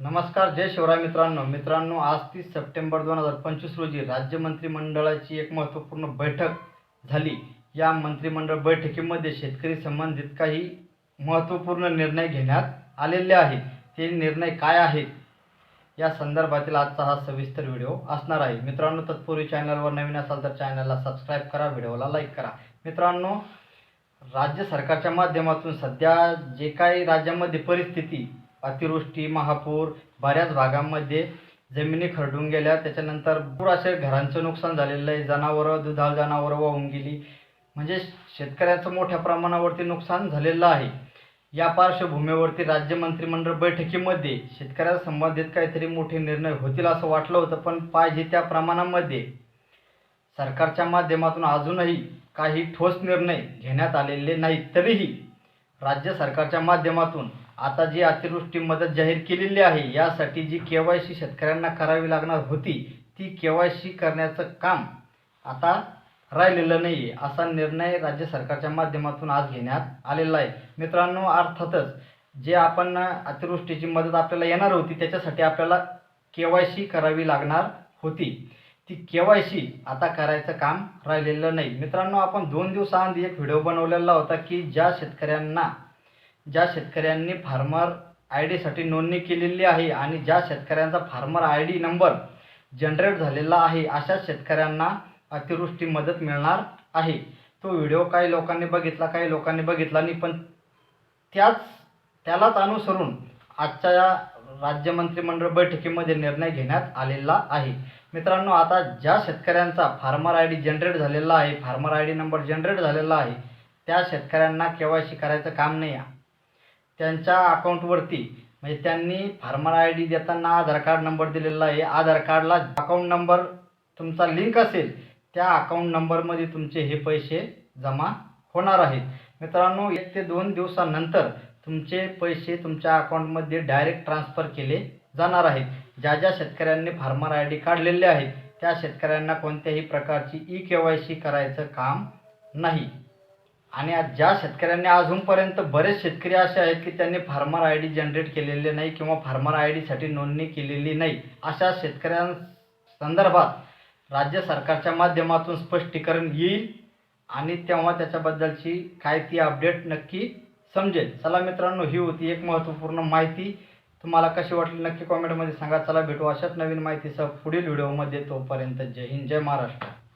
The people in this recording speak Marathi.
नमस्कार जय शिवराय मित्रांनो. मित्रांनो आज तीस सप्टेंबर दोन हजार पंचवीस रोजी राज्य मंत्रिमंडळाची एक महत्त्वपूर्ण बैठक झाली. या मंत्रिमंडळ बैठकीमध्ये शेतकरी संबंधित काही महत्त्वपूर्ण निर्णय घेण्यात आलेले आहेत. ते निर्णय काय आहेत? या संदर्भातील आजचा हा सविस्तर व्हिडिओ असणार आहे. मित्रांनो तत्पूर्वी चॅनलवर नवीन असाल तर चॅनलला सबस्क्राईब करा व्हिडिओला लाईक करा. मित्रांनो राज्य सरकारच्या माध्यमातून सध्या जे काही राज्यामध्ये परिस्थिती अतिवृष्टी महापूर बऱ्याच भागांमध्ये जमिनी खरडून गेल्या. त्याच्यानंतर पूर असे घरांचं नुकसान झालेलं आहे. जनावरं दुधाळ जनावरं वाहून गेली. म्हणजे शेतकऱ्यांचं मोठ्या प्रमाणावरती नुकसान झालेलं आहे. या पार्श्वभूमीवरती राज्य मंत्रिमंडळ बैठकीमध्ये शेतकऱ्या संबंधित काहीतरी मोठे निर्णय होतील असं वाटलं होतं पण पाहिजे त्या प्रमाणामध्ये सरकारच्या माध्यमातून अजूनही काही ठोस निर्णय घेण्यात आलेले नाहीत. तरीही राज्य सरकारच्या माध्यमातून आता जी अतिवृष्टी मदत जाहीर केलेली आहे यासाठी जी के वाय सी शेतकऱ्यांना करावी लागणार होती ती के वाय सी करण्याचं काम आता राहिलेलं नाही आहे असा निर्णय राज्य सरकारच्या माध्यमातून आज घेण्यात आलेला आहे. मित्रांनो अर्थातच जे आपण अतिवृष्टीची मदत आपल्याला येणार होती त्याच्यासाठी आपल्याला के वाय सी करावी लागणार होती. ती के वाय सी आता करायचं काम राहिलेलं नाही. मित्रांनो आपण दोन दिवसाआधी एक व्हिडिओ बनवलेला होता की ज्या शेतकऱ्यांना ज्या शेतकऱ्यांनी फार्मर आय डीसाठी नोंदणी केलेली आहे आणि ज्या शेतकऱ्यांचा farmer I D number generate झालेला आहे अशा शेतकऱ्यांना अतिवृष्टी मदत मिळणार आहे. तो व्हिडिओ काही लोकांनी बघितला काही लोकांनी बघितला नाही पण त्याच त्यालाच अनुसरून आजच्या या राज्य मंत्रिमंडळ बैठकीमध्ये निर्णय घेण्यात आलेला आहे. मित्रांनो आता ज्या शेतकऱ्यांचा फार्मर आय डी जनरेट झालेला आहे farmer I D number generate झालेला आहे त्या शेतकऱ्यांना के करायचं काम नाही आहे. त्यांच्या अकाउंटवरती म्हणजे त्यांनी फार्मर आय डी देताना आधार कार्ड नंबर दिलेला आहे. आधार कार्डला अकाउंट नंबर तुमचा लिंक असेल त्या अकाउंट नंबरमध्ये तुमचे हे पैसे जमा होणार आहेत. मित्रांनो एक ते दोन दिवसानंतर तुमचे पैसे तुमच्या अकाउंटमध्ये डायरेक्ट ट्रान्सफर केले जाणार आहेत. ज्या ज्या शेतकऱ्यांनी फार्मर आय डी काढलेले आहेत त्या शेतकऱ्यांना कोणत्याही प्रकारची ई के वाय सी करायचं काम नाही. आणि आज ज्या शेतकऱ्यांनी अजूनपर्यंत बरेच शेतकरी असे आहेत की त्यांनी फार्मर आय डी जनरेट केलेले नाही किंवा फार्मर आय डीसाठी नोंदणी केलेली नाही अशा शेतकऱ्यांसंदर्भात राज्य सरकारच्या माध्यमातून स्पष्टीकरण येईल आणि तेव्हा त्याच्याबद्दलची काय ती अपडेट नक्की समजेल. चला मित्रांनो ही होती एक महत्त्वपूर्ण माहिती. तुम्हाला कशी वाटली नक्की कॉमेंटमध्ये सांगा. चला भेटू अशाच नवीन माहितीसह पुढील व्हिडिओमध्ये तोपर्यंत जय हिंद जय महाराष्ट्र.